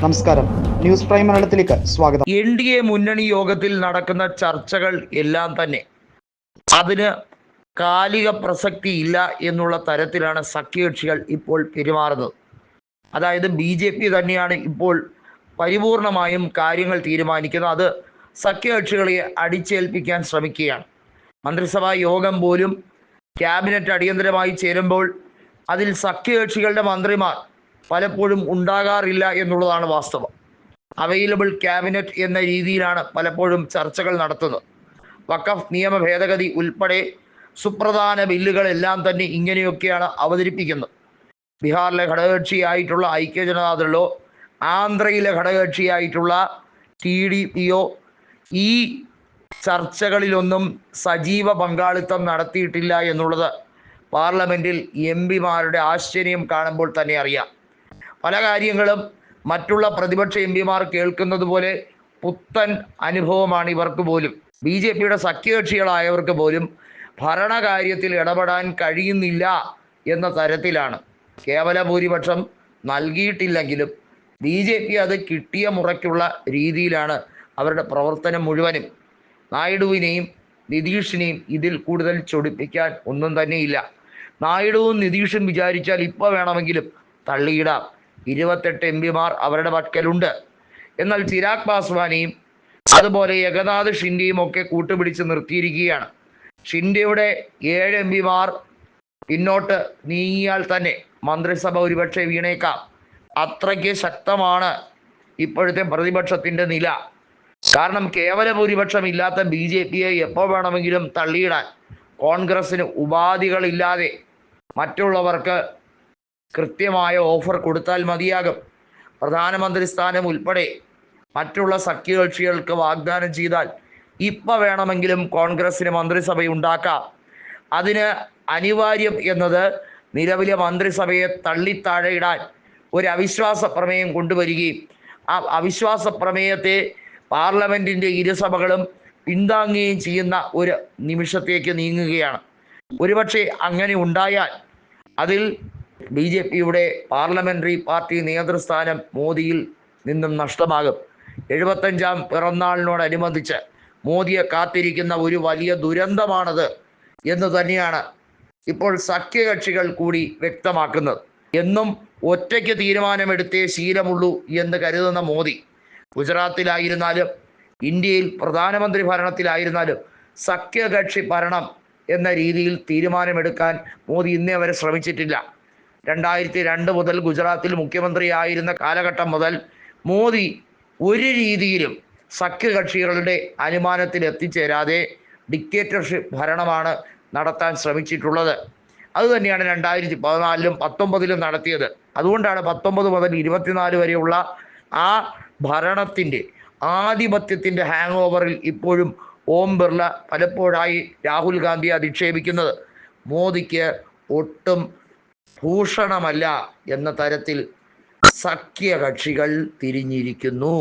നമസ്കാരം. News prime മലയാളത്തിലേക്ക് സ്വാഗതം. എൻ ഡി എ മുന്നണി യോഗത്തിൽ നടക്കുന്ന ചർച്ചകൾ എല്ലാം തന്നെ അതിന് കാലിക പ്രസക്തി ഇല്ല എന്നുള്ള തരത്തിലാണ് സഖ്യകക്ഷികൾ ഇപ്പോൾ പെരുമാറുന്നത്. അതായത് ബി ജെ പി തന്നെയാണ് ഇപ്പോൾ പരിപൂർണമായും കാര്യങ്ങൾ തീരുമാനിക്കുന്നത്. അത് സഖ്യകക്ഷികളെ അടിച്ചേൽപ്പിക്കാൻ ശ്രമിക്കുകയാണ്. മന്ത്രിസഭാ യോഗം പോലും ക്യാബിനറ്റ് അടിയന്തരമായി ചേരുമ്പോൾ അതിൽ സഖ്യകക്ഷികളുടെ മന്ത്രിമാർ പലപ്പോഴും ഉണ്ടാകാറില്ല എന്നുള്ളതാണ് വാസ്തവം. അവൈലബിൾ ക്യാബിനറ്റ് എന്ന രീതിയിലാണ് പലപ്പോഴും ചർച്ചകൾ നടത്തുന്നത്. വഖഫ് നിയമ ഭേദഗതി ഉൾപ്പെടെ സുപ്രധാന ബില്ലുകളെല്ലാം തന്നെ ഇങ്ങനെയൊക്കെയാണ് അവതരിപ്പിക്കുന്നത്. ബീഹാറിലെ ഘടകകക്ഷിയായിട്ടുള്ള ഐക്യ ജനതാദളോ ആന്ധ്രയിലെ ഘടകകക്ഷിയായിട്ടുള്ള ടി ഡി പിയോ ഈ ചർച്ചകളിലൊന്നും സജീവ പങ്കാളിത്തം നടത്തിയിട്ടില്ല എന്നുള്ളത് പാർലമെന്റിൽ എം പിമാരുടെ ആശ്ചര്യം കാണുമ്പോൾ തന്നെ അറിയാം. പല കാര്യങ്ങളും മറ്റുള്ള പ്രതിപക്ഷ എം പിമാർ കേൾക്കുന്നത് പോലെ പുത്തൻ അനുഭവമാണ് ഇവർക്ക് പോലും. ബി ജെ പിയുടെ സഖ്യകക്ഷികളായവർക്ക് പോലും ഭരണകാര്യത്തിൽ ഇടപെടാൻ കഴിയുന്നില്ല എന്ന തരത്തിലാണ്. കേവല ഭൂരിപക്ഷം നൽകിയിട്ടില്ലെങ്കിലും ബി ജെ പി അത് കിട്ടിയ മുറയ്ക്കുള്ള രീതിയിലാണ് അവരുടെ പ്രവർത്തനം മുഴുവനും. നായിഡുവിനെയും നിതീഷിനെയും ഇതിൽ കൂടുതൽ ചൊടിപ്പിക്കാൻ ഒന്നും തന്നെയില്ല. നായിഡുവും നിതീഷും വിചാരിച്ചാൽ ഇപ്പോൾ വേണമെങ്കിലും തള്ളിയിടാം. ഇരുപത്തെട്ട് എം പിമാർ അവരുടെ പക്കലുണ്ട് എന്നാൽ ചിരാഗ് പാസ്വാനെയും അതുപോലെ ഏകനാഥ് ഷിൻഡെയും ഒക്കെ കൂട്ടുപിടിച്ച് നിർത്തിയിരിക്കുകയാണ്. ഷിൻഡെയുടെ ഏഴ് എം പിമാർ പിന്നോട്ട് നീങ്ങിയാൽ തന്നെ മന്ത്രിസഭ ഒരുപക്ഷെ വീണേക്കാം. അത്രയ്ക്ക് ശക്തമാണ് ഇപ്പോഴത്തെ പ്രതിപക്ഷത്തിന്റെ നില. കാരണം കേവല ഭൂരിപക്ഷം ഇല്ലാത്ത ബി ജെ പിയെ എപ്പോൾ വേണമെങ്കിലും തള്ളിയിടാൻ കോൺഗ്രസിന് ഉപാധികളില്ലാതെ മറ്റുള്ളവർക്ക് കൃത്യമായ ഓഫർ കൊടുത്താൽ മതിയാകും. പ്രധാനമന്ത്രി സ്ഥാനം ഉൾപ്പെടെ മറ്റുള്ള സഖ്യകക്ഷികൾക്ക് വാഗ്ദാനം ചെയ്താൽ ഇപ്പം വേണമെങ്കിലും കോൺഗ്രസിന് മന്ത്രിസഭ ഉണ്ടാക്കാം അതിന് അനിവാര്യം എന്നത് നിലവിലെ മന്ത്രിസഭയെ തള്ളിത്താഴയിടാൻ ഒരു അവിശ്വാസ പ്രമേയം കൊണ്ടുവരികയും ആ അവിശ്വാസ പ്രമേയത്തെ പാർലമെന്റിന്റെ ഇരുസഭകളും പിന്താങ്ങുകയും ചെയ്യുന്ന ഒരു നിമിഷത്തേക്ക് നീങ്ങുകയാണ്. ഒരുപക്ഷെ അങ്ങനെ ഉണ്ടായാൽ അതിൽ ബി ജെ പിയുടെ പാർലമെന്ററി പാർട്ടി നേതൃസ്ഥാനം മോദിയിൽ നിന്നും നഷ്ടമാകും. എഴുപത്തഞ്ചാം പിറന്നാളിനോടനുബന്ധിച്ച് മോദിയെ കാത്തിരിക്കുന്ന ഒരു വലിയ ദുരന്തമാണത് എന്ന് തന്നെയാണ് ഇപ്പോൾ സഖ്യകക്ഷികൾ കൂടി വ്യക്തമാക്കുന്നത്. എന്നും ഒറ്റയ്ക്ക് തീരുമാനമെടുത്തേ ശീലമുള്ളൂ എന്ന് കരുതുന്ന മോദി ഗുജറാത്തിലായിരുന്നാലും ഇന്ത്യയിൽ പ്രധാനമന്ത്രി ഭരണത്തിലായിരുന്നാലും സഖ്യകക്ഷി ഭരണം എന്ന രീതിയിൽ തീരുമാനമെടുക്കാൻ മോദി ഇന്നേ വരെ ശ്രമിച്ചിട്ടില്ല. രണ്ടായിരത്തി രണ്ട് മുതൽ ഗുജറാത്തിൽ മുഖ്യമന്ത്രിയായിരുന്ന കാലഘട്ടം മുതൽ മോദി ഒരു രീതിയിലും സഖ്യകക്ഷികളുടെ അനുമാനത്തിൽ എത്തിച്ചേരാതെ ഡിക്റ്റേറ്റർഷിപ്പ് ഭരണമാണ് നടത്താൻ ശ്രമിച്ചിട്ടുള്ളത്. അതുതന്നെയാണ് രണ്ടായിരത്തി പതിനാലിലും പത്തൊമ്പതിലും നടത്തിയത്. അതുകൊണ്ടാണ് പത്തൊമ്പത് മുതൽ ഇരുപത്തിനാല് വരെയുള്ള ആ ഭരണത്തിന്റെ ആധിപത്യത്തിന്റെ ഹാങ് ഓവറിൽ ഇപ്പോഴും ഓം ബിർള പലപ്പോഴായി രാഹുൽ ഗാന്ധിയെ അധിക്ഷേപിക്കുന്നത്. മോദിക്ക് ഒട്ടും ഭൂഷണമല്ല എന്ന തരത്തിൽ സഖ്യകക്ഷികൾ തിരിഞ്ഞിരിക്കുന്നു.